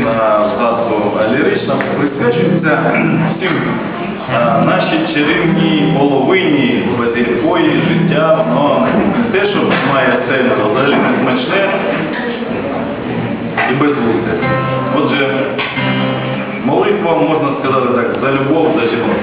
на згадку лірично присвячується всім а, нашій чарівній половині без якої життя воно не те, що має цель, а взагалі не смачне і безглузде. Отже, молитва, можна сказати так, за любов, за жінок.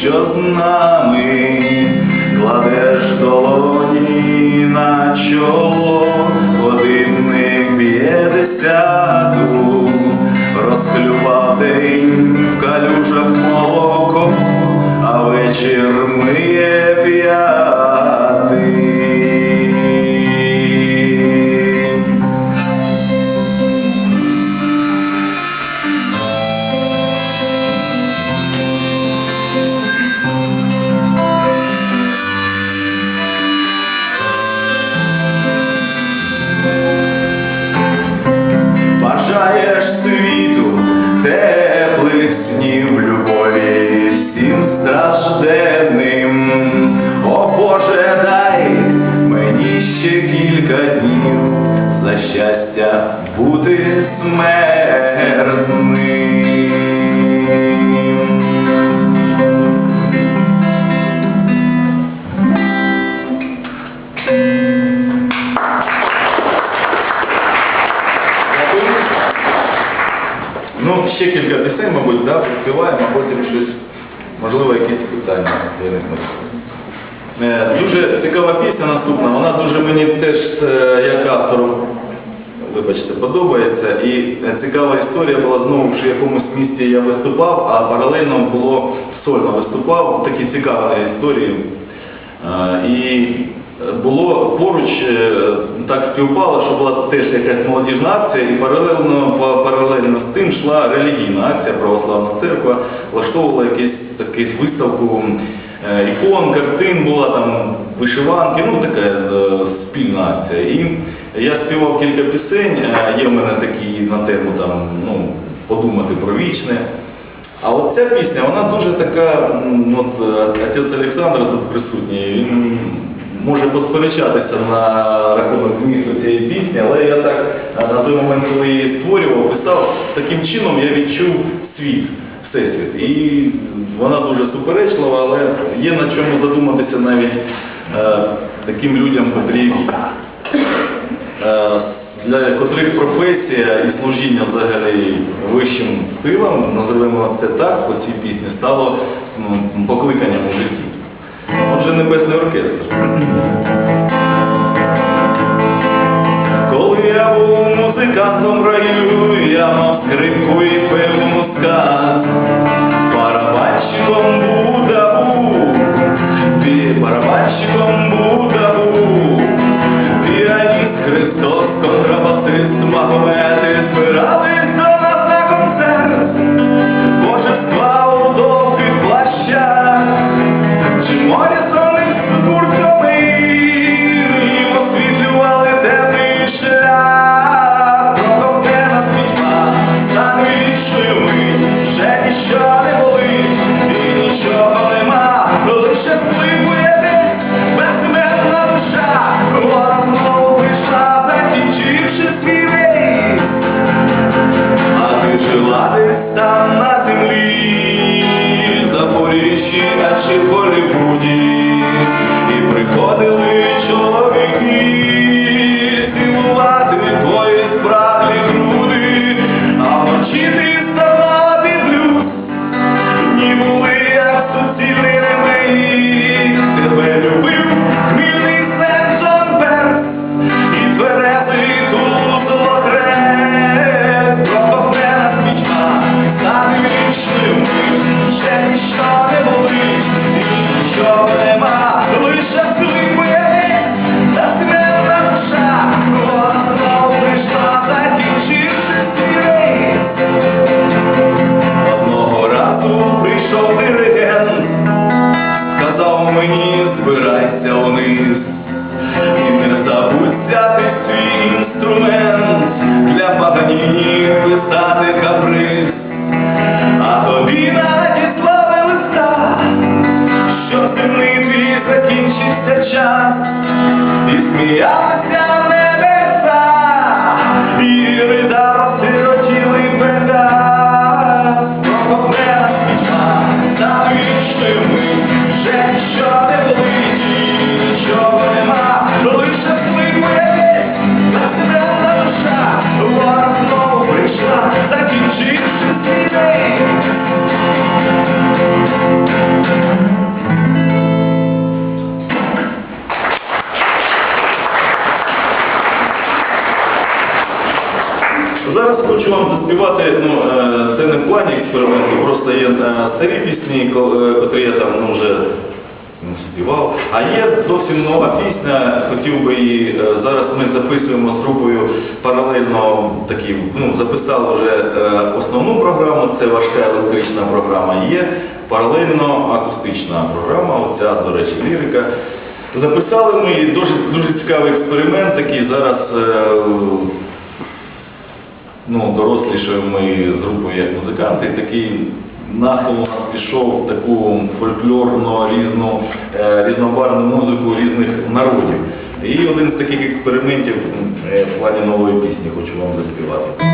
Що з нами, кладеш долоні на чоло, ще кілька пісень, мабуть, да, поспіваємо, а потім щось, можливо, якісь питання. Е, Дуже цікава пісня наступна, вона дуже мені теж е, як автору, вибачте, подобається. І е, цікава історія була знову ж в якомусь місті я виступав, а паралельно було сольно виступав, такі цікаві історії. І було поруч, е, так співпало, що була теж якась молодіжна акція, і паралельно, па- паралельно з тим йшла релігійна акція, православна церква, влаштовувала якусь таку виставку е, ікон, картин, була там вишиванки, ну така е, спільна акція. І я співав кілька пісень, є в мене такі на тему там, ну, подумати про вічне. А от ця пісня, вона дуже така, от отець Олександр тут присутній, він може посперечатися на рахунок змісту цієї пісні, але я так е, на той момент, коли її створював, писав, таким чином я відчув світ, всесвіт. І вона дуже суперечлива, але є на чому задуматися навіть е, таким людям, котрі е, для котрих професія і служіння взагалі вищим силам, називаємо це так, по цій пісні, стало ну, покликанням у житті. Музикантом раю, я мав скрипку і певну Зараз хочу вам заспівати, ну, е, це не в плані експерименту, просто є е, старі пісні, е, котрі я там ну, вже ну, співав. А є зовсім нова пісня, хотів би її, зараз ми записуємо з групою паралельно такі, ну, записали вже основну програму, це важка електрична програма, є паралельно акустична програма, оця, до речі, лірика. Записали ми дуже, дуже цікавий експеримент, такий зараз ну, дорослішою ми з групою як музиканти, такий нахил у нас пішов в таку фольклорну, різну, е, різнобарвну музику різних народів. І один з таких експериментів е, в плані нової пісні хочу вам заспівати.